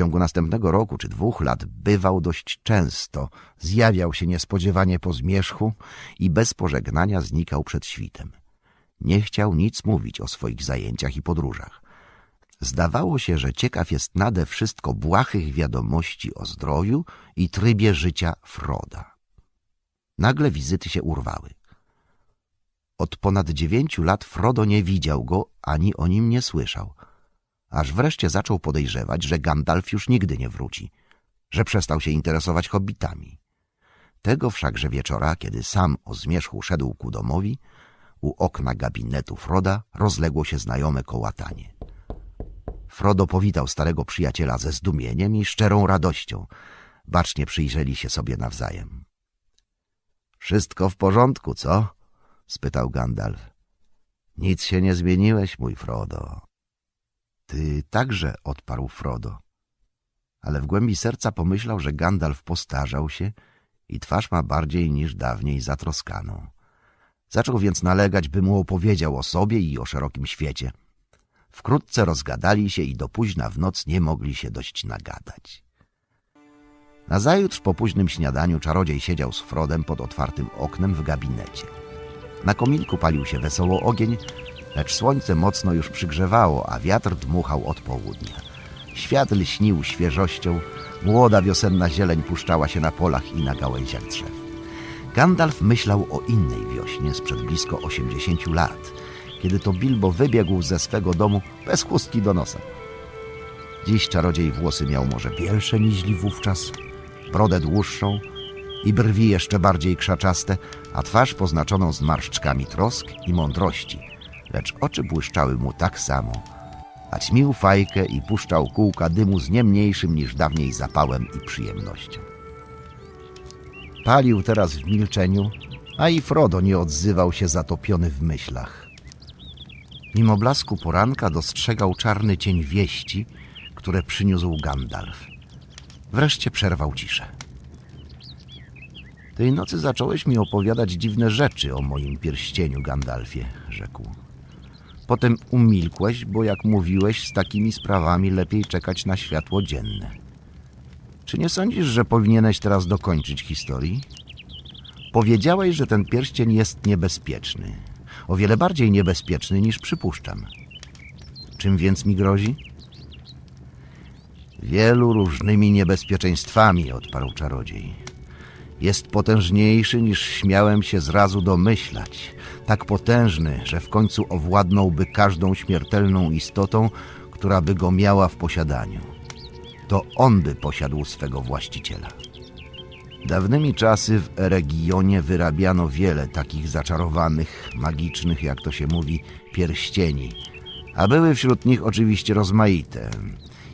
ciągu następnego roku czy dwóch lat bywał dość często, zjawiał się niespodziewanie po zmierzchu i bez pożegnania znikał przed świtem. Nie chciał nic mówić o swoich zajęciach i podróżach. Zdawało się, że ciekaw jest nade wszystko błahych wiadomości o zdrowiu i trybie życia Froda. Nagle wizyty się urwały. Od ponad dziewięciu lat Frodo nie widział go, ani o nim nie słyszał. Aż wreszcie zaczął podejrzewać, że Gandalf już nigdy nie wróci, że przestał się interesować hobbitami. Tego wszakże wieczora, kiedy sam o zmierzchu szedł ku domowi, u okna gabinetu Froda rozległo się znajome kołatanie. Frodo powitał starego przyjaciela ze zdumieniem i szczerą radością. Bacznie przyjrzeli się sobie nawzajem. — Wszystko w porządku, co? — spytał Gandalf. — Nic się nie zmieniłeś, mój Frodo. — Ty także — odparł Frodo. Ale w głębi serca pomyślał, że Gandalf postarzał się i twarz ma bardziej niż dawniej zatroskaną. Zaczął więc nalegać, by mu opowiedział o sobie i o szerokim świecie. Wkrótce rozgadali się i do późna w noc nie mogli się dość nagadać. Nazajutrz po późnym śniadaniu czarodziej siedział z Frodem pod otwartym oknem w gabinecie. Na kominku palił się wesoło ogień, lecz słońce mocno już przygrzewało, a wiatr dmuchał od południa. Świat lśnił świeżością, młoda wiosenna zieleń puszczała się na polach i na gałęziach drzew. Gandalf myślał o innej wiośnie sprzed blisko 80 lat, kiedy to Bilbo wybiegł ze swego domu bez chustki do nosa. Dziś czarodziej włosy miał może bielsze niż wówczas, brodę dłuższą i brwi jeszcze bardziej krzaczaste, a twarz poznaczoną zmarszczkami trosk i mądrości, lecz oczy błyszczały mu tak samo, a ćmił fajkę i puszczał kółka dymu z nie mniejszym niż dawniej zapałem i przyjemnością. Palił teraz w milczeniu, a i Frodo nie odzywał się zatopiony w myślach. Mimo blasku poranka dostrzegał czarny cień wieści, które przyniósł Gandalf. Wreszcie przerwał ciszę. Tej nocy zacząłeś mi opowiadać dziwne rzeczy o moim pierścieniu, Gandalfie, rzekł. Potem umilkłeś, bo jak mówiłeś, z takimi sprawami lepiej czekać na światło dzienne. Czy nie sądzisz, że powinieneś teraz dokończyć historii? Powiedziałeś, że ten pierścień jest niebezpieczny. O wiele bardziej niebezpieczny niż przypuszczam. Czym więc mi grozi? Wielu różnymi niebezpieczeństwami, odparł czarodziej. Jest potężniejszy niż śmiałem się zrazu domyślać. Tak potężny, że w końcu owładnąłby każdą śmiertelną istotą, która by go miała w posiadaniu. To on by posiadł swego właściciela. Dawnymi czasy w regionie wyrabiano wiele takich zaczarowanych, magicznych, jak to się mówi, pierścieni, a były wśród nich oczywiście rozmaite,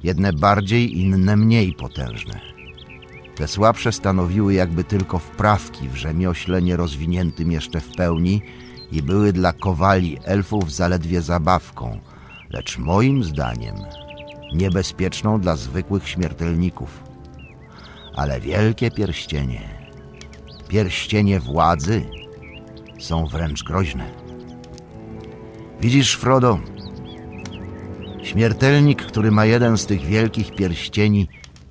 jedne bardziej, inne mniej potężne. Te słabsze stanowiły jakby tylko wprawki w rzemiośle nierozwiniętym jeszcze w pełni i były dla kowali elfów zaledwie zabawką, lecz moim zdaniem niebezpieczną dla zwykłych śmiertelników. Ale wielkie pierścienie, pierścienie władzy, są wręcz groźne. Widzisz, Frodo, śmiertelnik, który ma jeden z tych wielkich pierścieni,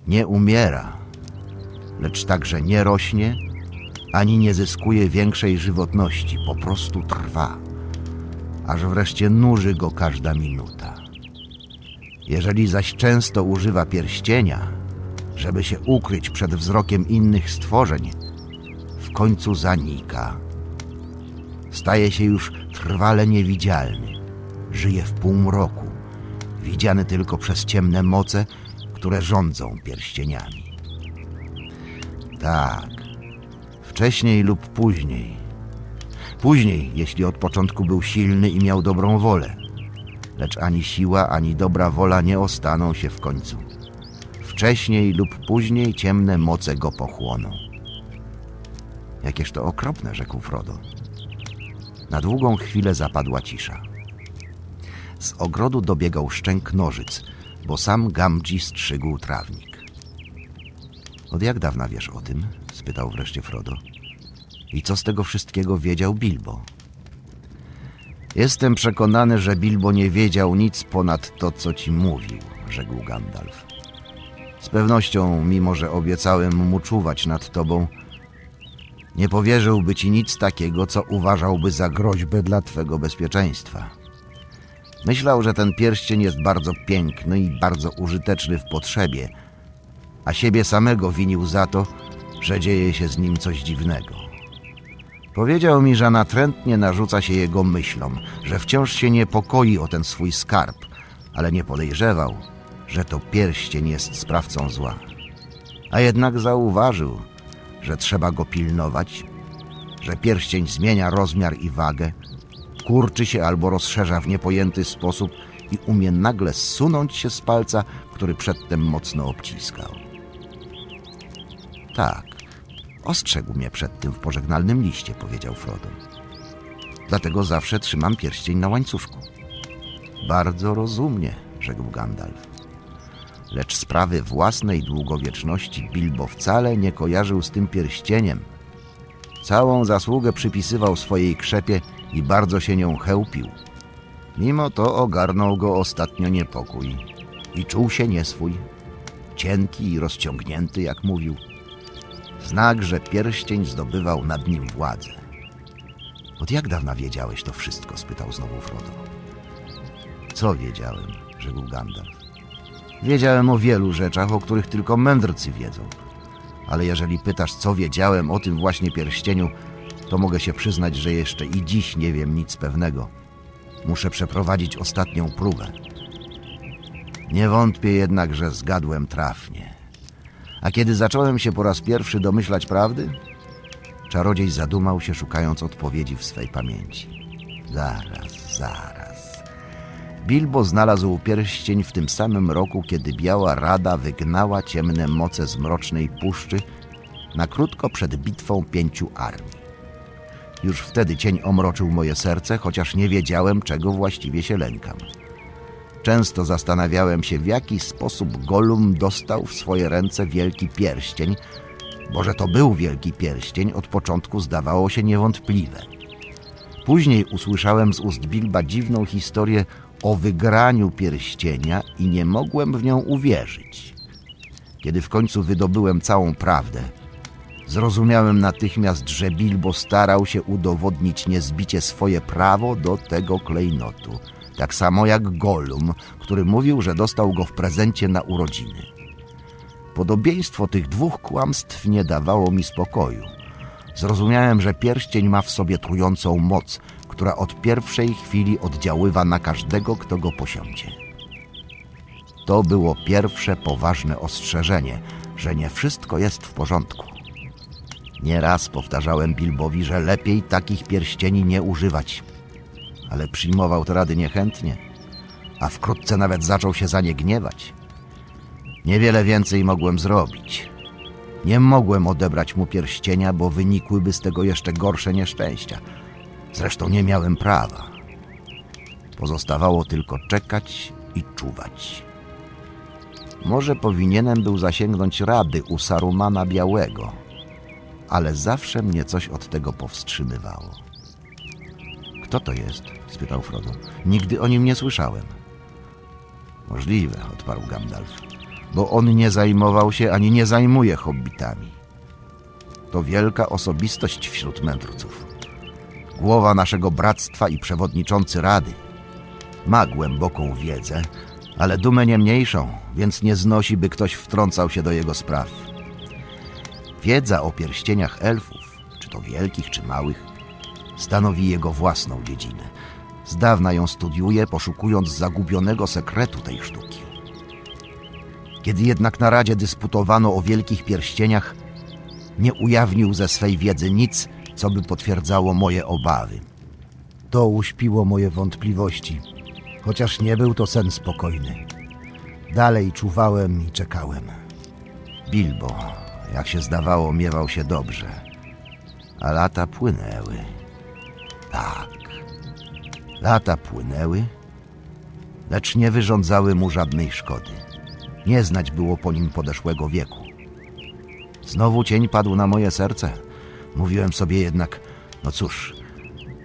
nie umiera, lecz także nie rośnie, ani nie zyskuje większej żywotności, po prostu trwa, aż wreszcie nuży go każda minuta. Jeżeli zaś często używa pierścienia, żeby się ukryć przed wzrokiem innych stworzeń, w końcu zanika. Staje się już trwale niewidzialny. Żyje w półmroku, widziany tylko przez ciemne moce, które rządzą pierścieniami. Tak, wcześniej lub później. Później, jeśli od początku był silny i miał dobrą wolę. Lecz ani siła, ani dobra wola nie ostaną się w końcu. Wcześniej lub później ciemne moce go pochłoną. Jakież to okropne, rzekł Frodo. Na długą chwilę zapadła cisza. Z ogrodu dobiegał szczęk nożyc, bo sam Gamgee strzygł trawnik. Od jak dawna wiesz o tym? Spytał wreszcie Frodo. I co z tego wszystkiego wiedział Bilbo? Jestem przekonany, że Bilbo nie wiedział nic ponad to, co ci mówił, rzekł Gandalf. Z pewnością, mimo że obiecałem mu czuwać nad tobą, nie powierzyłby ci nic takiego, co uważałby za groźbę dla twego bezpieczeństwa. Myślał, że ten pierścień jest bardzo piękny i bardzo użyteczny w potrzebie, a siebie samego winił za to, że dzieje się z nim coś dziwnego. Powiedział mi, że natrętnie narzuca się jego myślom, że wciąż się niepokoi o ten swój skarb, ale nie podejrzewał, że to pierścień jest sprawcą zła. A jednak zauważył, że trzeba go pilnować, że pierścień zmienia rozmiar i wagę, kurczy się albo rozszerza w niepojęty sposób i umie nagle zsunąć się z palca, który przedtem mocno obciskał. Tak, ostrzegł mnie przed tym w pożegnalnym liście, powiedział Frodo. Dlatego zawsze trzymam pierścień na łańcuszku. Bardzo rozumnie, rzekł Gandalf. Lecz sprawy własnej długowieczności Bilbo wcale nie kojarzył z tym pierścieniem. Całą zasługę przypisywał swojej krzepie i bardzo się nią chełpił. Mimo to ogarnął go ostatnio niepokój i czuł się nieswój, cienki i rozciągnięty, jak mówił. Znak, że pierścień zdobywał nad nim władzę. Od jak dawna wiedziałeś to wszystko? spytał znowu Frodo. Co wiedziałem? rzekł Gandalf. Wiedziałem o wielu rzeczach, o których tylko mędrcy wiedzą. Ale jeżeli pytasz, co wiedziałem o tym właśnie pierścieniu, to mogę się przyznać, że jeszcze i dziś nie wiem nic pewnego. Muszę przeprowadzić ostatnią próbę. Nie wątpię jednak, że zgadłem trafnie. A kiedy zacząłem się po raz pierwszy domyślać prawdy, czarodziej zadumał się, szukając odpowiedzi w swej pamięci. Zaraz, zaraz. Bilbo znalazł pierścień w tym samym roku, kiedy Biała Rada wygnała ciemne moce z Mrocznej Puszczy na krótko przed bitwą pięciu armii. Już wtedy cień omroczył moje serce, chociaż nie wiedziałem, czego właściwie się lękam. Często zastanawiałem się, w jaki sposób Gollum dostał w swoje ręce wielki pierścień, bo że to był wielki pierścień, od początku zdawało się niewątpliwe. Później usłyszałem z ust Bilba dziwną historię o wygraniu pierścienia i nie mogłem w nią uwierzyć. Kiedy w końcu wydobyłem całą prawdę, zrozumiałem natychmiast, że Bilbo starał się udowodnić niezbicie swoje prawo do tego klejnotu, tak samo jak Gollum, który mówił, że dostał go w prezencie na urodziny. Podobieństwo tych dwóch kłamstw nie dawało mi spokoju. Zrozumiałem, że pierścień ma w sobie trującą moc, która od pierwszej chwili oddziaływa na każdego, kto go posiądzie. To było pierwsze poważne ostrzeżenie, że nie wszystko jest w porządku. Nieraz powtarzałem Bilbowi, że lepiej takich pierścieni nie używać, ale przyjmował te rady niechętnie, a wkrótce nawet zaczął się za nie gniewać. Niewiele więcej mogłem zrobić. Nie mogłem odebrać mu pierścienia, bo wynikłyby z tego jeszcze gorsze nieszczęścia. Zresztą nie miałem prawa. Pozostawało tylko czekać i czuwać. Może powinienem był zasięgnąć rady u Sarumana Białego, ale zawsze mnie coś od tego powstrzymywało. Kto to jest? spytał Frodo. Nigdy o nim nie słyszałem. Możliwe, odparł Gandalf, bo on nie zajmował się ani nie zajmuje hobbitami. To wielka osobistość wśród mędrców. Głowa naszego bractwa i przewodniczący rady. Ma głęboką wiedzę, ale dumę nie mniejszą, więc nie znosi, by ktoś wtrącał się do jego spraw. Wiedza o pierścieniach elfów, czy to wielkich, czy małych, stanowi jego własną dziedzinę. Z dawna ją studiuje, poszukując zagubionego sekretu tej sztuki. Kiedy jednak na Radzie dysputowano o wielkich pierścieniach, nie ujawnił ze swej wiedzy nic, co by potwierdzało moje obawy. To uśpiło moje wątpliwości, chociaż nie był to sen spokojny. Dalej czuwałem i czekałem. Bilbo, jak się zdawało, miewał się dobrze, a lata płynęły. Tak, lata płynęły, lecz nie wyrządzały mu żadnej szkody. Nie znać było po nim podeszłego wieku. Znowu cień padł na moje serce. Mówiłem sobie jednak, no cóż,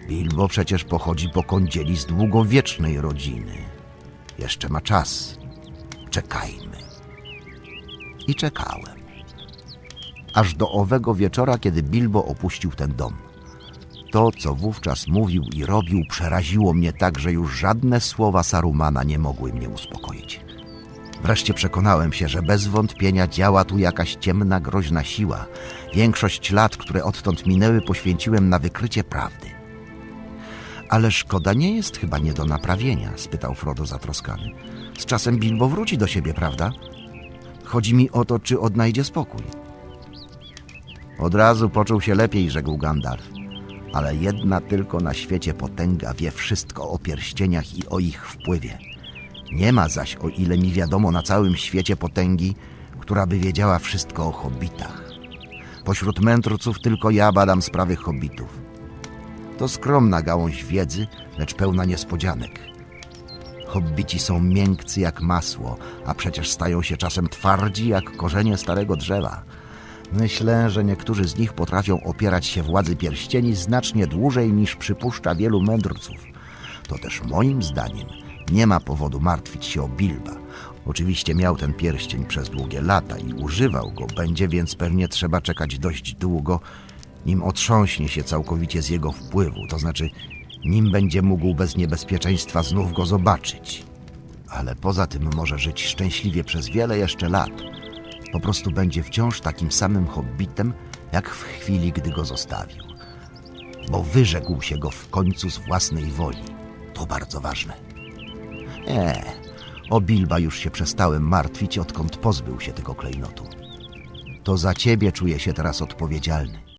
Bilbo przecież pochodzi po kądzieli z długowiecznej rodziny. Jeszcze ma czas. Czekajmy. i czekałem. Aż do owego wieczora, kiedy Bilbo opuścił ten dom. To, co wówczas mówił i robił, przeraziło mnie tak, że już żadne słowa Sarumana nie mogły mnie uspokoić. Wreszcie przekonałem się, że bez wątpienia działa tu jakaś ciemna, groźna siła. Większość lat, które odtąd minęły, poświęciłem na wykrycie prawdy. Ale szkoda nie jest chyba nie do naprawienia, spytał Frodo zatroskany. Z czasem Bilbo wróci do siebie, prawda? Chodzi mi o to, czy odnajdzie spokój. Od razu poczuł się lepiej, rzekł Gandalf. Ale jedna tylko na świecie potęga wie wszystko o pierścieniach i o ich wpływie. Nie ma zaś, o ile mi wiadomo, na całym świecie potęgi, która by wiedziała wszystko o hobbitach. Pośród mędrców tylko ja badam sprawy hobbitów. To skromna gałąź wiedzy, lecz pełna niespodzianek. Hobbici są miękcy jak masło, a przecież stają się czasem twardzi jak korzenie starego drzewa. Myślę, że niektórzy z nich potrafią opierać się władzy pierścieni znacznie dłużej niż przypuszcza wielu mędrców. To też moim zdaniem nie ma powodu martwić się o Bilba. Oczywiście miał ten pierścień przez długie lata i używał go, będzie więc pewnie trzeba czekać dość długo, nim otrząśnie się całkowicie z jego wpływu, to znaczy nim będzie mógł bez niebezpieczeństwa znów go zobaczyć. Ale poza tym może żyć szczęśliwie przez wiele jeszcze lat. Po prostu będzie wciąż takim samym hobbitem, jak w chwili, gdy go zostawił. Bo wyrzekł się go w końcu z własnej woli. To bardzo ważne. Nie, o Bilba już się przestałem martwić, odkąd pozbył się tego klejnotu. To za ciebie czuję się teraz odpowiedzialny.